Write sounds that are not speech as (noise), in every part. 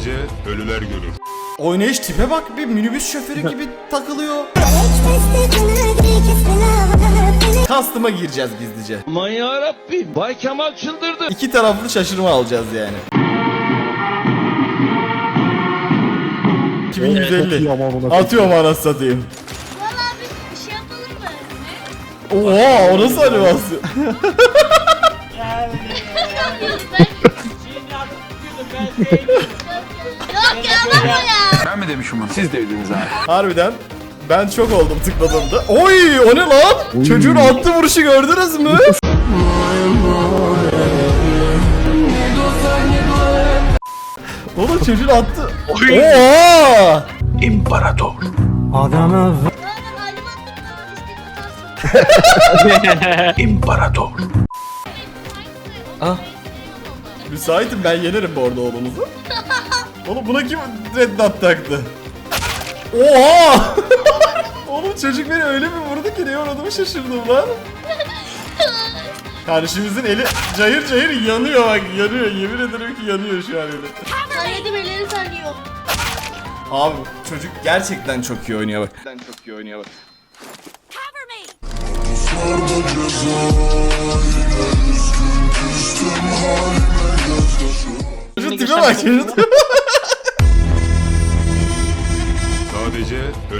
Sadece ölüler görür. Oynayış tipe bak bir minibüs şoförü gibi takılıyor. (laughs) Custom'a gireceğiz gizlice. Aman yarabbim. Bay Kemal çıldırdı. İki taraflı şaşırma alacağız yani. 2150. Atıyorum anasını satayım. Valla bir şey yapalım mı? Oha o nasıl animasyon? Yok ya bakma ya. Ben mi demişim onu? Siz dediniz abi. Harbiden ben çok oldum tıkladığımda. Oy o ne lan? Çocuğun attığı vuruşu gördünüz mü? Oğlum çocuğun attı. Oha! İmparator. Attık (laughs) İmparator. Ah. Müsaitim ben yenerim bu arada oğlunuzu. (laughs) Oğlum buna kim red dot taktı? Oha! (laughs) Oğlum çocuk beni öyle bir vurdu ki neye uğradığımı şaşırdım lan. Kardeşimizin eli cayır cayır yanıyor bak yanıyor yemin ederim ki yanıyor şu an eli. Sayede birileri sanıyor. Abi çocuk gerçekten çok iyi oynuyor bak. Gerçekten çok iyi oynuyor bak. Çocuk tipe bak çocuk.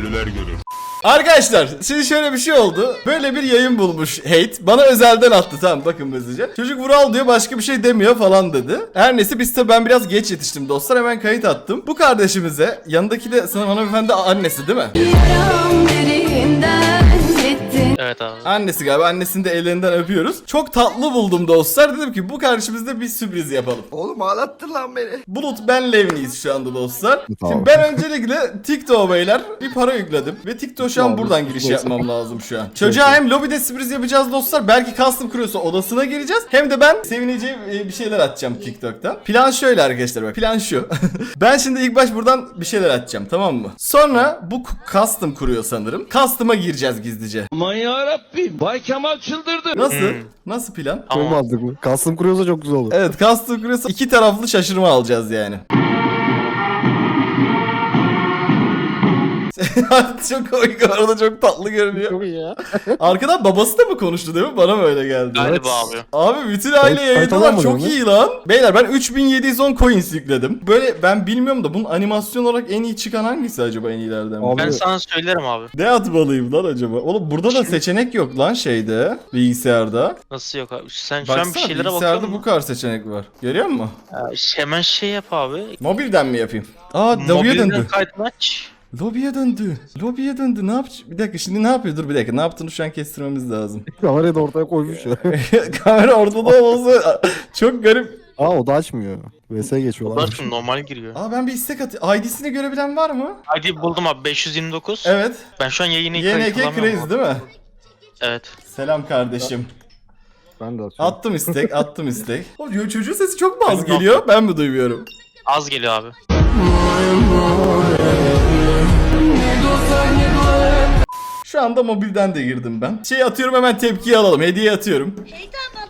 Ölüler görür. Arkadaşlar şimdi şöyle bir şey oldu. Böyle bir yayın bulmuş hate. Bana özelden attı tamam bakın mesajı. Çocuk Vural diyor başka bir şey demiyor falan dedi. Her neyse biz tabi ben biraz geç yetiştim dostlar hemen kayıt attım. Bu kardeşimize yanındaki de sanırım hanımefendi annesi değil mi? Evet abi. Annesi galiba annesini de ellerinden öpüyoruz. Çok tatlı buldum dostlar. Dedim ki bu kardeşimizde bir sürpriz yapalım. Oğlum ağlattın lan beni. Bulut ben Levni'yiz şu anda dostlar. Tamam. Şimdi ben öncelikle TikTok'a beyler bir para yükledim. Ve TikTok şu an buradan giriş yapmam lazım şu an. Çocuğa hem lobide sürpriz yapacağız dostlar. Belki custom kuruyorsa odasına gireceğiz. Hem de ben sevineceğim e, bir şeyler atacağım TikTok'tan. Plan şöyle arkadaşlar bak. Plan şu. (laughs) ben şimdi ilk baş buradan bir şeyler atacağım tamam mı? Sonra bu custom kuruyor sanırım. Custom'a gireceğiz gizlice. Aman yarabbim. Bay Kemal çıldırdı. Nasıl? Hmm. Nasıl plan? Çok Ama mantıklı. Custom kuruyorsa çok güzel olur. Evet custom kuruyorsa iki taraflı şaşırma alacağız yani. (laughs) çok komik orada çok tatlı görünüyor. Çok iyi ya. (laughs) Arkadan babası da mı konuştu değil mi? Bana mı öyle geldi? galiba abi. Abi bütün aile kayıt çok iyi lan. Beyler ben 3710 coins yükledim. Böyle ben bilmiyorum da bunun animasyon olarak en iyi çıkan hangisi acaba en iyilerden? Abi- Ben sana söylerim abi. Ne atmalıyım lan acaba? Oğlum burada da seçenek yok lan şeyde bilgisayarda. Nasıl yok abi? Sen şu an bir şeylere bilgisayarda bakıyor bu kadar seçenek var. Görüyor musun? Ya, hemen şey yap abi. Mobilden mi yapayım? Aa Mobilden kaydını aç. Lobiye döndü. Lobiye döndü. Ne yapacak? Bir dakika şimdi ne yapıyor? Dur bir dakika. Ne yaptığını şu an kestirmemiz lazım. (laughs) Kamerayı da ortaya koymuş ya. (laughs) Kamera ortada olması çok garip. Aa o da açmıyor. VS geçiyorlar. Bakın normal giriyor. Aa ben bir istek atayım. ID'sini görebilen var mı? Hadi buldum abi 529. Evet. Ben şu an yayını YNK. Crazy değil mi? Evet. Selam kardeşim. Ben de atıyorum. Attım istek, attım istek. (laughs) O yo- çocuğun sesi çok mu az geliyor? Ben mi duymuyorum? Az geliyor abi. Şu anda mobilden de girdim ben. Şey atıyorum hemen tepkiyi alalım. Hediye atıyorum. (laughs) Hey tamam.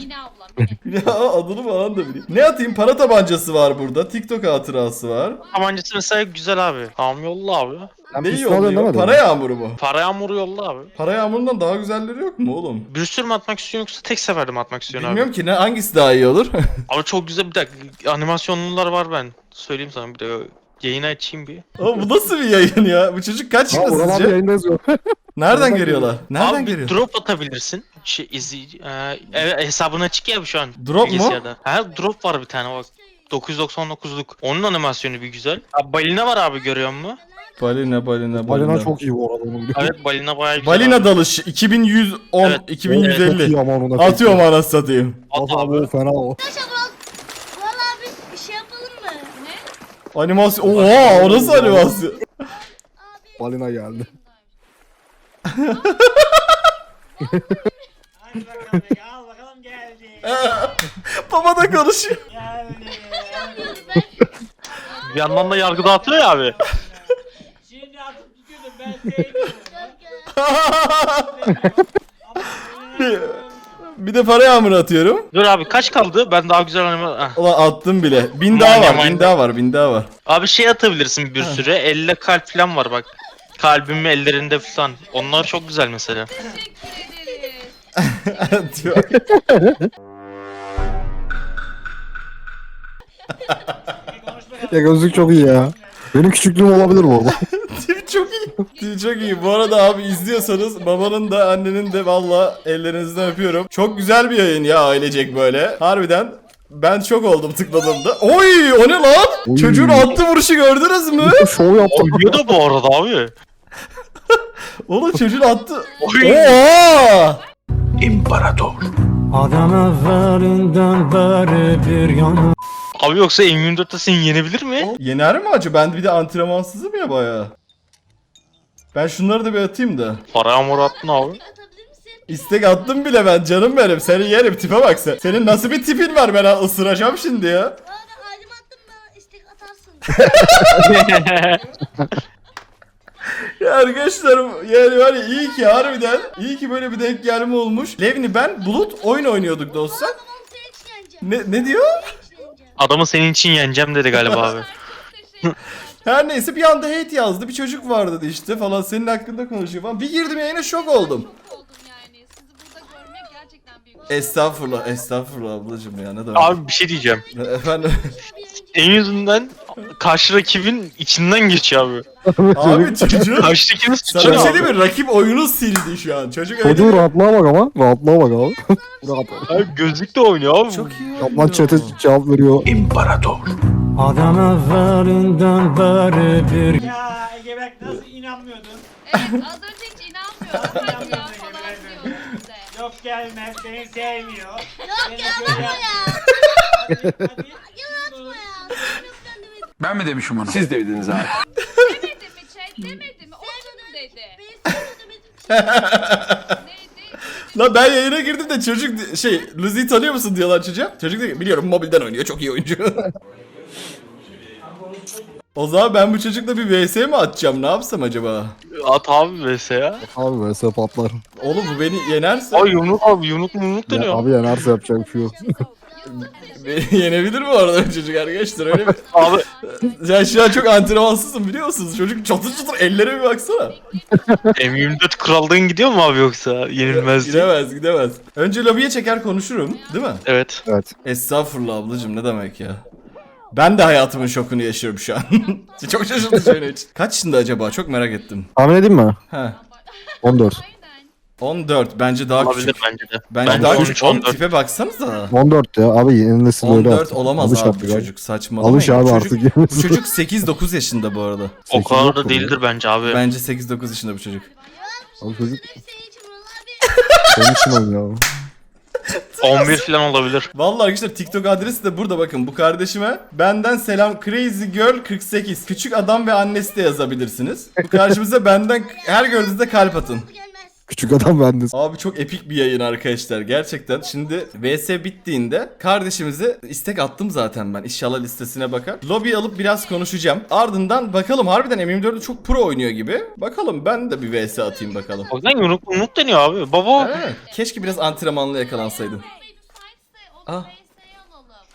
Mine ablam Mine. (laughs) Ya adını falan da bileyim. Ne atayım? Para tabancası var burada. TikTok hatırası var. Tabancası mesela güzel abi. Tamam yolla abi. Sen Neyi pistol yolluyor? mi? Para yağmuru mu? Para yağmuru yolla abi. Para yağmurundan daha güzelleri yok mu oğlum? Bir sürü mü atmak istiyorsun yoksa tek seferde mi atmak istiyorsun Bilmiyorum ki ne hangisi daha iyi olur. abi? (laughs) Abi çok güzel bir dakika animasyonlular var ben. Söyleyeyim sana bir de yayını açayım bir. Ama bu nasıl bir yayın ya? Bu çocuk kaç Ha yaşında oralar sizce? yayında yazıyor. (laughs) Nereden geliyorlar? Nereden abi bir geliyor? drop atabilirsin. Şey izleyici. Ee, evet hesabına açık ya şu an. Drop mu? bilgisayarda. Ha drop var bir tane bak. 999'luk. Onun animasyonu bir güzel. Abi balina var abi görüyor musun? Balina balina balina. Balina çok iyi bu arada onu biliyorum. Evet balina bayağı güzel. Balina abi. dalış 2110 Evet. Çok 2150. iyi ama onu da. Atıyorum anasını satayım. At abi fena o. Arkadaşlar Vural. Valla bir, bir şey yapalım mı? Ne? Animasyon. Oha o nasıl animasyon? Balina geldi. (laughs) Al bakalım geldi. Baba da konuşuyor. Geldi. Bir yandan da yargı dağıtıyor ya abi. Şimdi atıp tutuyordum ben sevmiyorum. Bir de para yağmuru atıyorum. Dur abi kaç kaldı? Ben daha güzel anime... Ah. Ulan attım bile. Bin daha var, bin daha var, bin daha var. Abi şey atabilirsin bir süre. Elle kalp falan var bak. Kalbim ellerinde falan. Onlar çok güzel mesela. Atıyor. Ya gözlük çok iyi ya. Benim küçüklüğüm olabilir bu arada. (laughs) Çok iyi. Tip çok iyi. Bu arada abi izliyorsanız babanın da annenin de valla ellerinizden öpüyorum. Çok güzel bir yayın ya ailecek böyle. Harbiden ben çok oldum tıkladığımda. Oy o ne lan? Oy. Çocuğun attığı vuruşu gördünüz mü? Şov yaptım. Oynuyor da bu arada abi. (laughs) Oğlum çocuğun attı. Oy. Oha! İmparator. Adam evvelinden beri bir yana Abi yoksa M24'te seni yenebilir mi? Yener mi acaba? Ben bir de antrenmansızım ya baya. Ben şunları da bir atayım da. Para yağmuru attın abi. Atabilir misin? İstek attım bile ben canım benim. Seni yerim tipe bak sen. Senin nasıl bir tipin var ben ısıracağım şimdi ya. Bana alim attım bana istek atarsın. (laughs) Ya arkadaşlar yani var ya iyi ki harbiden iyi ki böyle bir denk gelme olmuş. Levni ben Bulut oyun oynuyorduk dostlar. Yeneceğim. Ne, ne diyor? Yeneceğim. Adamı senin için yeneceğim dedi galiba abi. Her neyse bir anda hate yazdı bir çocuk var dedi işte falan senin hakkında konuşuyor falan. Bir girdim yayına şok oldum. oldum yani. Sizi burada görmek gerçekten büyük Estağfurullah estağfurullah ablacım ya ne demek. Abi bir şey diyeceğim. (laughs) Efendim. En yüzünden karşı rakibin içinden geçiyor abi. Abi çocuğun Karşı rakibin Sana bir şey abi. diyeyim mi? Rakip oyunu sildi şu an. Çocuk öyle Çocuğun rahatlığa bak ama. Rahatlığa bak abi. (laughs) Rahat. Abi gözlükle oynuyor abi. çok iyi Kaplan oynuyor. çete cevap veriyor. İmparator. Adam evvelinden beri bir Ya Ege bak nasıl inanmıyordun? Evet az önce hiç inanmıyordum ya falan diyordum size. Yok gelmez seni sevmiyor. Yok Seni ya. Hadi, hadi. Ben mi demişim onu? Siz dediniz abi. Demedi mi chat demedi mi? O kim dedi? Beni. Neydi? Lan ben yayına girdim de çocuk şey Luzi'yi tanıyor musun diyorlar çocuğa. Çocuk diyor ki, biliyorum mobilden oynuyor çok iyi oyuncu. O zaman ben bu çocukla bir vs mi atacağım ne yapsam acaba? At abi vs ya. Abi vs patlar. Oğlum bu beni yenerse Ay yumruk abi yumruk yumruk Ya, dönüyor. abi yenerse yapacak bir şey yok. (laughs) beni yenebilir mi orada bu çocuk arkadaşlar öyle mi? (laughs) Abi Sen şu an çok antrenmansızsın biliyor musunuz? Çocuk çatır çatır ellere bir baksana. M24 krallığın gidiyor mu abi yoksa? Yenilmez diye. Gidemez gidemez. Önce lobiye çeker konuşurum değil mi? Evet. Evet. Estağfurullah ablacım ne demek ya. Ben de hayatımın şokunu yaşıyorum şu an. (laughs) Çok şaşırtıcı benim için. Kaç yaşında acaba? Çok merak ettim. Tahmin edeyim mi? He. 14. Aynen. 14 bence daha Olabilir küçük. bence de. Bence, Bence daha 13, küçük. Oğlum 14. tipe baksanıza. 14 ya abi yeni nesil böyle 14 artık. olamaz Alış abi artık bu çocuk. Saçmalama. Alış abi çocuk, artık. Bu çocuk 8-9 yaşında bu arada. (laughs) O Sekiz kadar yok da mu değildir bence abi. Bence 8-9 yaşında bu çocuk. Abi çocuk Senin için Vural abi. senin için oynuyor abi. 11 falan olabilir. Vallahi arkadaşlar TikTok adresi de burada bakın bu kardeşime. Benden selam Crazy Girl 48. Küçük adam ve annesi de yazabilirsiniz. Bu karşımıza benden her gördüğünüzde kalp atın. Küçük adam bende. Abi çok epik bir yayın arkadaşlar gerçekten. Şimdi VS bittiğinde kardeşimize istek attım zaten ben. İnşallah listesine bakar. Lobby alıp biraz konuşacağım. Ardından bakalım harbiden M24'ü çok pro oynuyor gibi. Bakalım ben de bir VS atayım bakalım. O yüzden yumruk yumruk deniyor abi. Baba. Evet. Keşke biraz antrenmanlı yakalansaydım. Bey Ah.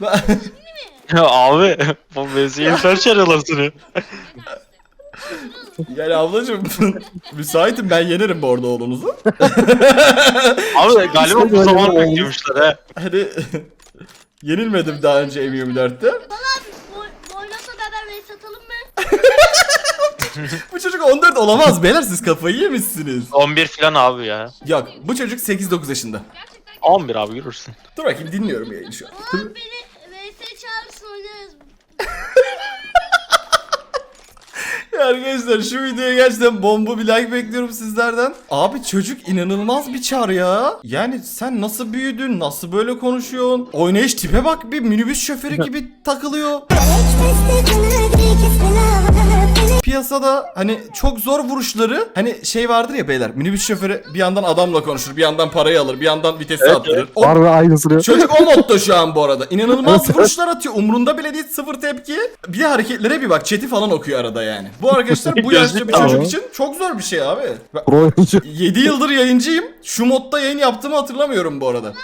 (laughs) (laughs) Ya abi. Bu vs'yi felç arıyorlar seni. (laughs) (laughs) Yani ablacığım (laughs) müsaitim ben yenerim bu arada oğlunuzu. (laughs) Abi galiba bu zaman beklemişler he. Hani yenilmedim daha önce M24'te. Boy, boylasa beraber race atalım mı? Bu çocuk 14 olamaz beyler siz kafayı yemişsiniz. 11 falan abi ya. Yok bu çocuk 8-9 yaşında. 11 abi görürsün. Dur bakayım dinliyorum yayını şu an. Ulan beni race'e çağırırsın oynarız. Arkadaşlar şu videoya gerçekten bomba bir like bekliyorum sizlerden. Abi çocuk inanılmaz bir çar ya. Yani sen nasıl büyüdün, nasıl böyle konuşuyorsun? Oynayış tipe bak bir minibüs şoförü gibi takılıyor. Piyasada hani çok zor vuruşları hani şey vardır ya beyler minibüs şoförü bir yandan adamla konuşur bir yandan parayı alır bir yandan vitesi attırır. O Harbi aynısını. Çocuk o modda şu an bu arada. İnanılmaz vuruşlar atıyor. Umrunda bile değil sıfır tepki. Bir de hareketlere bir bak. Chat'i falan okuyor arada yani. Bu arkadaşlar bu yaşta bir çocuk için çok zor bir şey abi. Ben Pro oyuncu. 7 yıldır yayıncıyım. Şu modda yayın yaptığımı hatırlamıyorum bu arada. Abi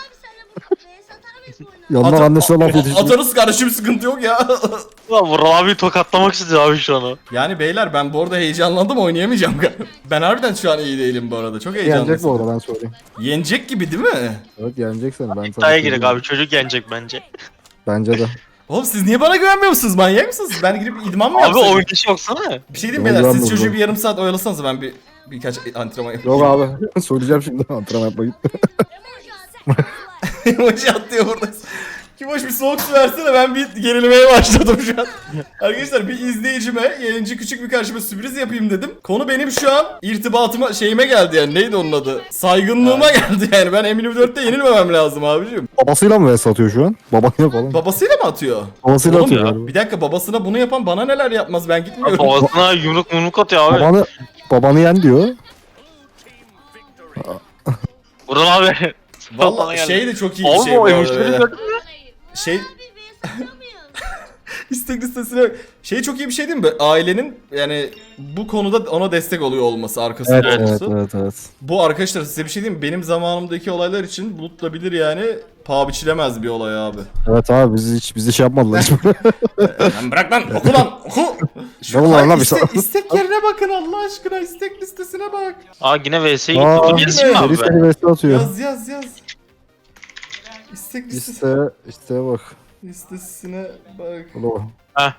sen Yandan Ata- annesine laf yetişti. Atarız kardeşim sıkıntı yok ya. (laughs) Ulan Vural abi tokatlamak istiyor abi şu an. yani beyler ben bu arada heyecanlandım oynayamayacağım galiba. (laughs) Ben harbiden şu an iyi değilim bu arada. Çok Yenecek bu heyecanlıyım. arada ben söyleyeyim. Yenecek gibi değil mi? Evet yenecek seni ben sana İddiaya girek abi çocuk yenecek bence. Bence de. Oğlum siz niye bana güvenmiyor musunuz? Manyak mısınız? Ben gidip idman mı Abi yapsaydım? oyun dışı baksana. Bir şey diyeyim beyler siz çocuğu bir yarım saat oyalasanız ben bir birkaç antrenman yapayım. Yok abi. (laughs) Söyleyeceğim şimdi antrenman yapmayı. (laughs) Emoji atlıyor burada. Kim hoş bir soğuk su versene ben bir gerilemeye başladım şu an. Arkadaşlar bir izleyicime yayıncı küçük bir karşıma sürpriz yapayım dedim. Konu benim şu an irtibatıma şeyime geldi yani neydi onun adı? Saygınlığıma geldi yani ben eminim 4'te yenilmemem lazım abicim. Babasıyla mı vs atıyor şu an? Babayla falan. Babasıyla mı atıyor? Babasıyla Oğlum atıyor ya, galiba. Bir dakika babasına bunu yapan bana neler yapmaz ben gitmiyorum. Boğazına yumruk mumruk atıyor abi. Babanı, babanı yen diyor. Vural abi. Bana Valla geldi. şey de çok iyi bir şey bu o arada. mü? Şey (laughs) istek listesine şey çok iyi bir şey değil mi? Ailenin yani bu konuda ona destek oluyor olması arkasında Evet evet olması. evet evet. Bu arkadaşlar size bir şey diyeyim mi? Benim zamanımdaki olaylar için Bulut'la bilir yani paha biçilemez bir olay abi. Evet abi bizi hiç bizi şey yapmadılar hiç. (laughs) Lan bırak lan oku lan oku. Şu Ne olur lan bir istek, şey- yerine bakın Allah aşkına istek listesine bak. Aa yine VS'ye gitti. Aa, Bu gerisi mi abi? Yaz yaz yaz. İstek listesi. İşte işte bak. Listesine bak. Ulan. (laughs)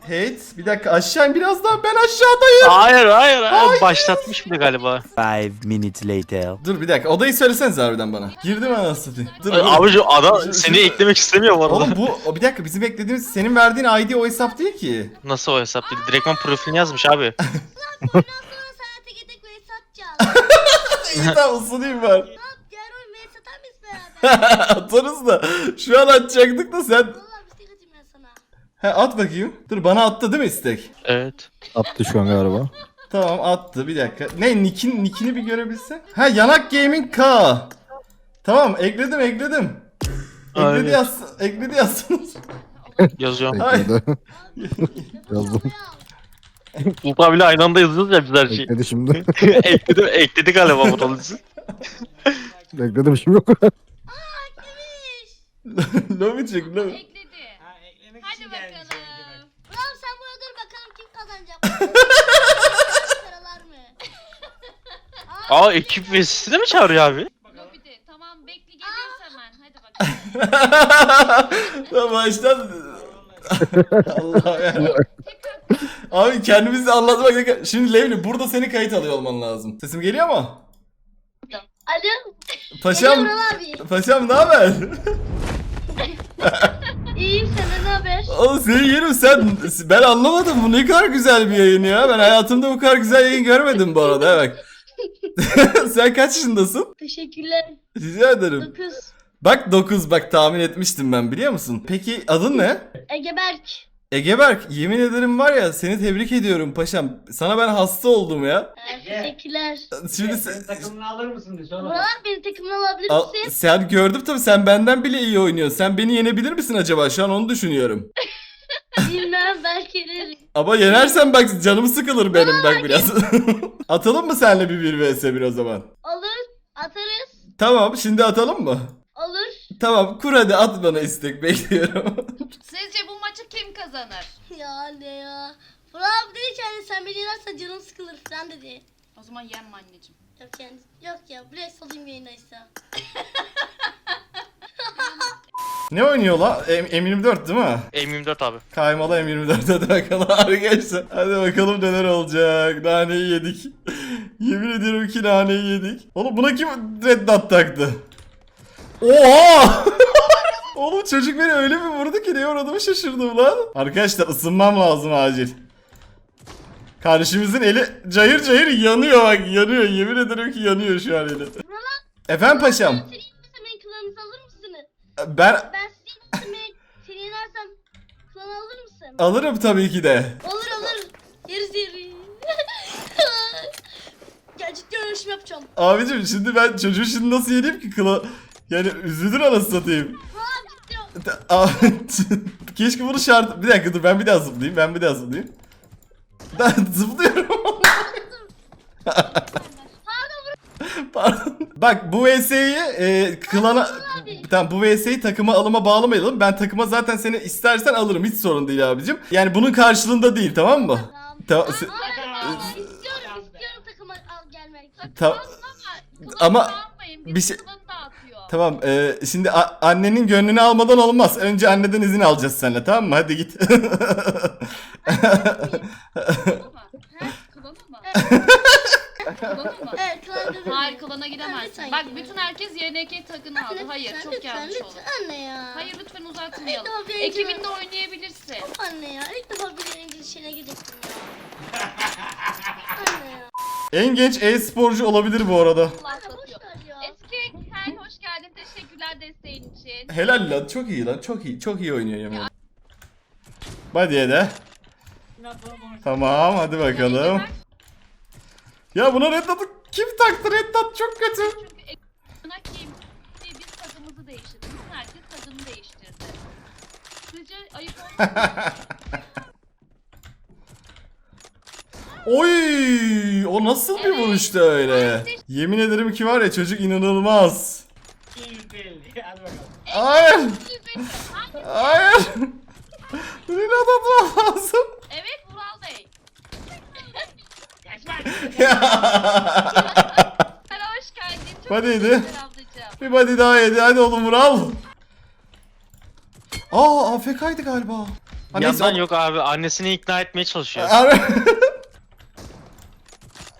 Hate bir dakika aşağı in biraz daha ben aşağıdayım. Hayır hayır hayır. Başlatmış bile galiba. Five minutes later. Dur bir dakika odayı söyleseniz harbiden bana. Girdim anasını satayım. Dur Ay, dur. Abi şu adam seni eklemek istemiyor bu arada. Oğlum bu o bir dakika bizim beklediğimiz senin verdiğin ID o hesap değil ki. Nasıl o hesap değil? Direktman profilini yazmış abi. Sonra tek tek vs atacağız. İyi tamam ısınayım ben. Diğer oyun vs atar mıyız beraber? (laughs) Atarız da şu an atacaktık da sen. Valla bir tek atayım ben sana. He at bakayım. Dur bana attı değil mi istek? Evet. Attı şu an galiba. Tamam attı bir dakika. Ne nick'in nick'ini bir görebilsek? Ha Yanak Gaming K. Tamam ekledim ekledim. Ekledi Aynen. yaz, ekledi yazsınız. (laughs) Yazıyorum. Ekledi. (laughs) Yazdım. Bulut abiyle aynı anda yazıyoruz ya biz her şeyi. Ekledi şimdi. ekledi, ekledi galiba Vural bizi. Ekledim şimdi yok. (laughs) lobi çek lobi. Ekledi. Ha, eklemek Hadi için gelmiş bakalım. Ulan sen burada dur bakalım kim kazanacak. (laughs) Karalar mı? Aa ekip VS'si de mi çağırıyor abi? Lobide. Tamam bekle geliyoruz hemen. Hadi bakalım. Tamam (laughs) baştan. Allah ya. Abi kendimizi anlatmak ne- Şimdi Levni burada seni kayıt alıyor olman lazım. Sesim geliyor mu? Alo. Paşam, Geliyorum abi. paşam ne haber? (laughs) İyiyim senden ne haber? Oğlum senin yerim sen ben anlamadım bu ne kadar güzel bir yayın ya. Ben hayatımda bu kadar güzel yayın görmedim bu arada bak. (laughs) sen kaç yaşındasın? Teşekkürler. Rica ederim. 9. Bak 9 bak tahmin etmiştim ben biliyor musun? Peki adın ne? Egeberk. Egeberk yemin ederim var ya seni tebrik ediyorum paşam. Sana ben hasta oldum ya. Ee, teşekkürler. Şimdi Senin sen, takımını alır mısın diye sonra. Buralar beni takımına alabilir Al- misin? sen gördüm tabii sen benden bile iyi oynuyorsun. Sen beni yenebilir misin acaba? Şu an onu düşünüyorum. (laughs) Bilmem belki yenerim. Ama yenersen bak canım sıkılır benim bak biraz. (laughs) atalım mı senle bir 1 vs 1 o zaman? Olur. Atarız. Tamam şimdi atalım mı? Olur. Tamam kur hadi at bana istek bekliyorum. Sizce bu kim kazanır? (laughs) Ya ne ya. Burak abi dedi ki hani sen beni yenersen canım sıkılır falan dedi. O zaman yenme anneciğim. Yok yani. Yok ya. Buraya salayım yayındaysa. ne oynuyor la? M- M24 değil mi? M24 abi. Kaymalı M24 (laughs) hadi bakalım arkadaşlar. Hadi bakalım neler olacak. Naneyi yedik. (laughs) Yemin ediyorum ki naneyi yedik. Oğlum buna kim red dot taktı? Oha! Oğlum çocuk beni öyle bir vurdu ki neye uğradığımı şaşırdım lan. Arkadaşlar ısınmam lazım acil. Kardeşimizin eli cayır cayır yanıyor bak yanıyor. Yemin ederim ki yanıyor şu an eli. Efendim paşam. Alır mısınız? Ben seni yenersem klanı alır mısın? alırım tabii ki de. Olur olur. Yeriz yeriz. (laughs) Gerçekten ölçüm yapacağım. Abicim şimdi ben çocuğu şimdi nasıl yeneyim ki kıla... Yani üzülür anasını satayım. (laughs) Keşke bunu şart... Bir dakika dur ben bir daha zıplayayım. Ben bir daha zıplayayım. Ben (laughs) zıplıyorum. (laughs) Pardon. Bak bu VS'yi e, klana... Tamam bu VS'yi takıma alıma bağlamayalım. Ben takıma zaten seni istersen alırım. Hiç sorun değil abicim. Yani bunun karşılığında değil tamam mı? Tamam. Ta- se- istiyorum istiyorum takıma al gelmek. ta- Ama bir şey-. Tamam e, şimdi a- annenin gönlünü almadan olmaz. Önce anneden izin alacağız seninle tamam mı? Hadi git. Klana mı? Evet. Hayır klana gidemezsin. Bak bütün herkes YNK tagını aldı. Hayır çok yanlış olur. Anne ya. Hayır lütfen uzatmayalım. Ekibinde oynayabilirsin. Anne ya ilk defa bir yayıncı işine gidecektim ya. Anne ya. en genç e-sporcu olabilir bu arada. Allah Boş satıyor. ver ya. Eski sen hoş geldin. Teşekkürler desteğin için. Helal lan çok iyi lan çok iyi çok iyi oynuyor yemin ederim. Hadi de. Tamam hadi bakalım. Ya buna red dot'u kim taktı red dot çok kötü. Çünkü ekrana kim? Biz tagımızı değiştirdik. Bütün herkes tagını değiştirdi. Sizce ayıp mı? Oy o nasıl bir vuruştu öyle. Yemin ederim ki var ya çocuk inanılmaz. Hadi bakalım. Hayır. Hayır. Reload atmam lazım. Evet Vural Bey. Kaçma. Sen hoş geldin. Çok Hadi, ablacığım. bir body daha yedi hadi oğlum Vural. Aa AFK'ydı galiba. Neyse, Yandan yok abi annesini ikna etmeye çalışıyor. Abi.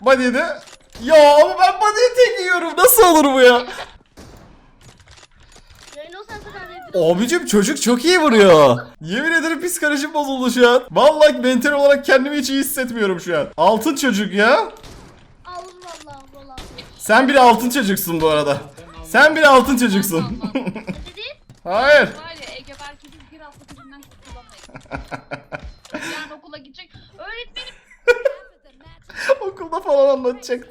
Body'de. Ya ama ben body'ye tek yiyorum. Nasıl olur bu ya? Yayın olsan zaten rezil Abicim çocuk çok iyi vuruyor. Yemin ederim psikolojim bozuldu şu an. Vallahi mental olarak kendimi hiç iyi hissetmiyorum şu an. Altın çocuk ya. Sen bir altın çocuksun bu arada. Sen bir altın çocuksun. (laughs) Hayır. Var ya Ege belki biz bir hafta birinden kurtulamayız. (laughs) Yarın okula gidecek. Öğretmenim (laughs) Okulda falan anlatacak.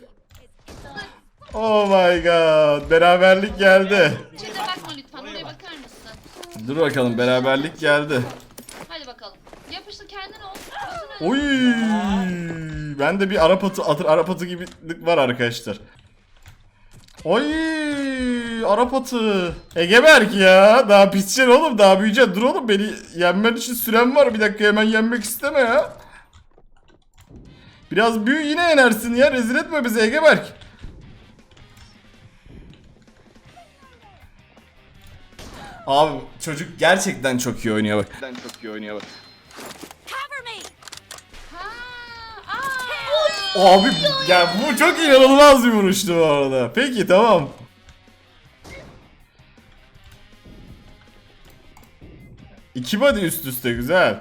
Oh my god. Beraberlik geldi. çete bakma lütfen. Oraya bakar mısın? Dur bakalım beraberlik geldi. Hadi bakalım. Yapıştır kendine ol. Oy! Ben de bir Arap atı, atır Arap atı gibilik var arkadaşlar. Oy! Arap atı. Egeberk ya. Daha biteceksin oğlum. Daha büyüyeceksin. Dur oğlum beni yenmen için süren var. Bir dakika hemen yenmek isteme ya. Biraz büyü yine yenersin ya. Rezil etme bizi Egeberk. Abi çocuk gerçekten çok iyi oynuyor bak. Gerçekten çok iyi oynuyor bak. Abi ya bu çok inanılmaz bir vuruştu bu arada. Peki tamam. İki body üst üste güzel.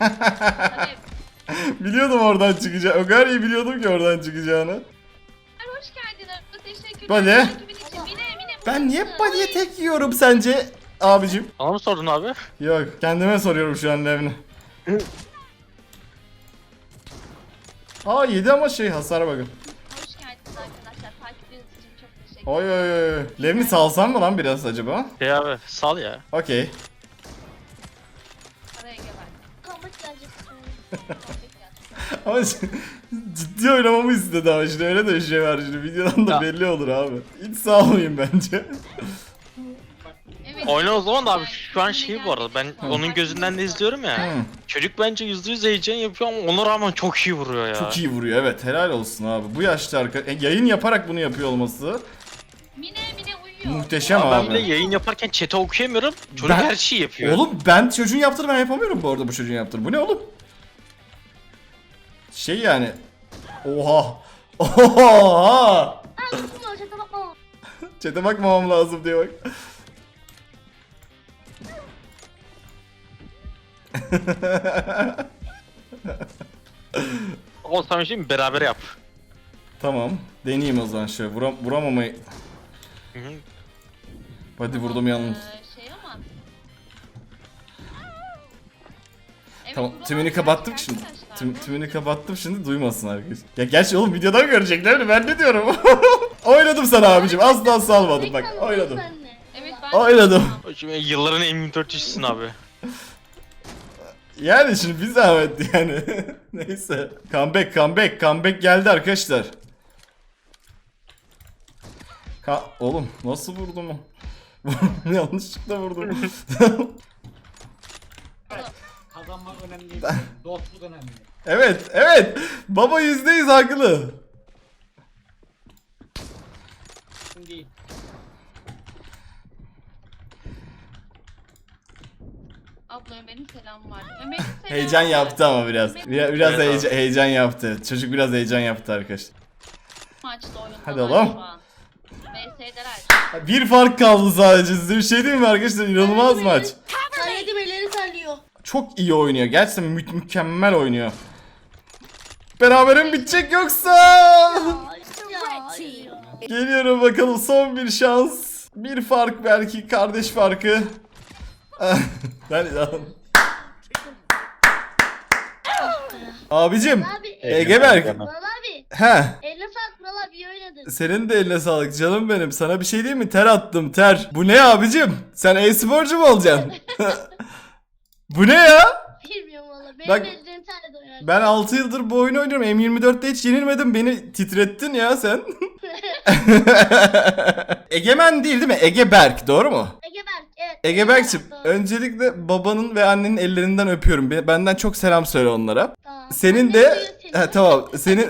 (laughs) Biliyordum oradan çıkacağını. O kadar iyi biliyordum ki oradan çıkacağını. Hoş geldin. Teşekkürler. Mine. Ben niye body'ye tek yiyorum sence abicim? Bana mı sordun abi? Yok kendime soruyorum şu an Levni. (laughs) Aa yedi ama şey hasar bakın. Hoş geldiniz arkadaşlar. Takipleriniz için çok teşekkür Oy oy oy. Levni salsam mı lan biraz acaba? Şey abi sal ya. Okey. Araya geber. Kalmak gelecek. Ama ciddi- oynamamı istedi ama şimdi öyle de bir şey var şimdi videodan da Ya. belli olur abi. Hiç sağlamayayım bence. Evet. Oyna o zaman da abi şu an şey bu arada ben onun gözünden de izliyorum ya. Hı. Çocuk bence %100 heyecan yapıyor ama ona rağmen çok iyi vuruyor ya. Çok iyi vuruyor evet helal olsun abi. Bu yaşta arka e, yayın yaparak bunu yapıyor olması Mine Mine uyuyor. muhteşem Ama ben bile abi. yayın yaparken chat'e okuyamıyorum. Çocuk Ben- her şeyi yapıyor. Oğlum ben çocuğun yaptığını ben yapamıyorum bu arada bu çocuğun yaptığını. Bu ne oğlum? Şey yani. Oha. (laughs) Oha. Çete bakma. Çete bakmamam lazım diye bak. (laughs) O sana mi? Beraber yap. tamam. Deneyeyim o zaman şöyle. Vuram vuramamayı. Hı hı. Hadi vurdum yalnız. Tamam tümünü kapattım şimdi. Tüm, tümünü kapattım şimdi duymasın herkes. Ya gerçi oğlum videodan görecekler mi? Ben ne diyorum? (laughs) Oynadım sana abicim. Asla salmadım bak. Oynadım. Evet ben Oynadım. Şimdi yılların en 24 kişisin abi. Yani şimdi bir zahmet yani. (laughs) Neyse. Comeback, comeback, comeback geldi arkadaşlar. Ka oğlum nasıl vurdum o? (laughs) Yanlışlıkla vurdum. Kazanmak önemli değil. Dostluk önemli. evet, evet. Baba yüzdeyiz haklı. Değil. Abla Ömer'in selamı vardı. Ömer'in selamı Heyecan yaptı ama biraz. Biraz, biraz Evet heyecan, heyecan yaptı. Çocuk biraz heyecan yaptı arkadaşlar. Maçta Hadi oğlum. şu an. VS'deler. Bir fark kaldı sadece. Size bir şey diyeyim mi arkadaşlar? İnanılmaz maç. Çok iyi oynuyor. Gerçekten mü- mükemmel oynuyor. Beraberim bitecek yoksa. Geliyorum bakalım son bir şans. Bir fark belki kardeş farkı. (laughs) ben Abicim Abi. Egeberk. Abi. He Eline sağlık Vural abi iyi oynadın. senin de eline sağlık canım benim. Sana bir şey diyeyim mi? Ter attım ter. Bu ne abicim? Sen e-sporcu mu olacaksın? (laughs) Bu ne ya? Bilmiyorum valla. Benim Bak- ellerim terledi oynarken. Ben 6 yıldır bu oyunu oynuyorum. M24'te hiç yenilmedim. Beni titrettin ya sen. (laughs) (laughs) Egemen değil değil mi? Egeberk doğru mu? Egeberk'cim öncelikle babanın ve annenin ellerinden öpüyorum. Be- Benden çok selam söyle onlara. Tamam. Senin Annem de duyuyor seni. ha, tamam. Senin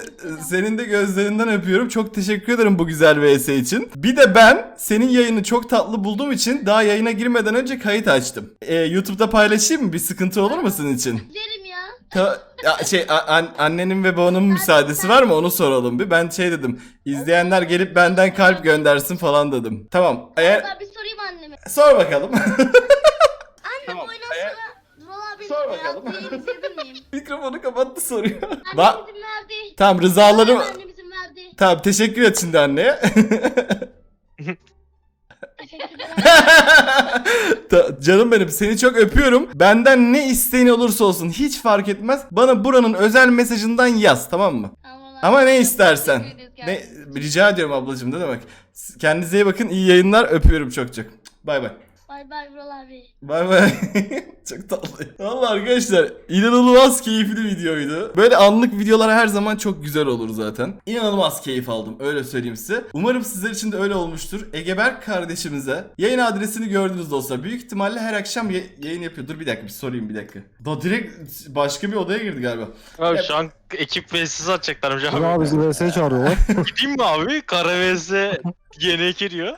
senin de gözlerinden öpüyorum. Çok teşekkür ederim bu güzel VS için. Bir de ben senin yayını çok tatlı bulduğum için daha yayına girmeden önce kayıt açtım. Ee, YouTube'da paylaşayım mı? Bir sıkıntı olur mu senin için? Derim. Ta- ya şey a- an- annenin ve babanın müsaadesi var mı onu soralım bir. Ben şey dedim. izleyenler gelip benden kalp göndersin falan dedim. Tamam. Eğer Ben bir sorayım anneme. sor bakalım. (laughs) Anne Tamam, bu oyundan eğer- sonra Vural abi Sor bakalım. izleyebilir miyim? (laughs) Mikrofonu kapattı soruyor. Annem Ba izin verdi. tamam rızalarım. Annem izin verdi. Tamam teşekkür et şimdi anneye. (laughs) Teşekkürler. (laughs) Ta- Canım benim seni çok öpüyorum. Benden ne isteğin olursa olsun hiç fark etmez. Bana buranın özel mesajından yaz tamam mı? Tamam abi. Ama ne istersen. Teşekkür ederiz Ne, gerçekten. rica ediyorum ablacığım ne demek. Kendinize iyi bakın. iyi yayınlar. Öpüyorum çok çok. Bay bay. Bay bay Vural abi. Bay bay. (laughs) çok tatlı. Valla arkadaşlar inanılmaz keyifli videoydu. Böyle anlık videolar her zaman çok güzel olur zaten. İnanılmaz keyif aldım öyle söyleyeyim size. Umarım sizler için de öyle olmuştur. Egeberk kardeşimize yayın adresini gördünüz dostlar. Büyük ihtimalle her akşam ye- yayın yapıyor. Dur bir dakika bir sorayım bir dakika. Da direkt başka bir odaya girdi galiba. Abi şu an ekip VS'siz atacaklarmış abi abi. bizi VS'ye çağırıyorlar. Gideyim mi abi? Kara VS yeni giriyor.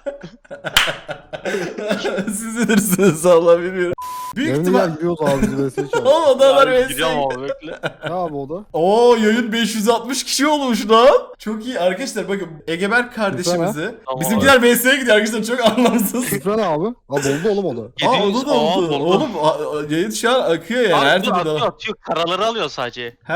(laughs) Siz bilirsiniz Allah bilmiyorum. Büyük Evine ihtimal... gidiyoruz abi VS'ye çağırıyor. (laughs) Oğlum odalar Abi VS. Gidiyorum abi bekle. (laughs) Ne abi o da? Oo yayın 560 kişi olmuş lan. Çok iyi arkadaşlar bakın Egeberk kardeşimizi. Tamam Bizimkiler VS'ye gidiyor arkadaşlar çok anlamsız. Şifre ne abi? Ha doldu oğlum o da. (laughs) Aa o Gidiyoruz. da oldu. Aa, oldu. Oğlum a- a- yayın şu an akıyor yani her Abi türlü atıyor de. atıyor. Karaları alıyor sadece. Ha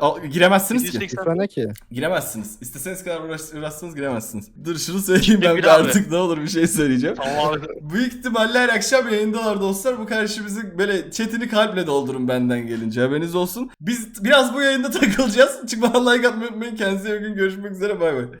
a- giremezsiniz ki. 780 Şifre ne ki? Giremezsiniz. İsteseniz kadar uğraş, uğraşsanız giremezsiniz. Dur şunu söyleyeyim ben abi. artık ne olur bir şey söyleyeceğim. Tamam abi. Büyük ihtimalle her akşam yayındalar dostlar. Bu kardeşimizin böyle chatini kalple doldurun benden gelince haberiniz olsun. Biz biraz bu yayında (laughs) takılacağız. Çıkmadan like atmayı unutmayın. Kendinize iyi bakın. Görüşmek üzere. Bay bay.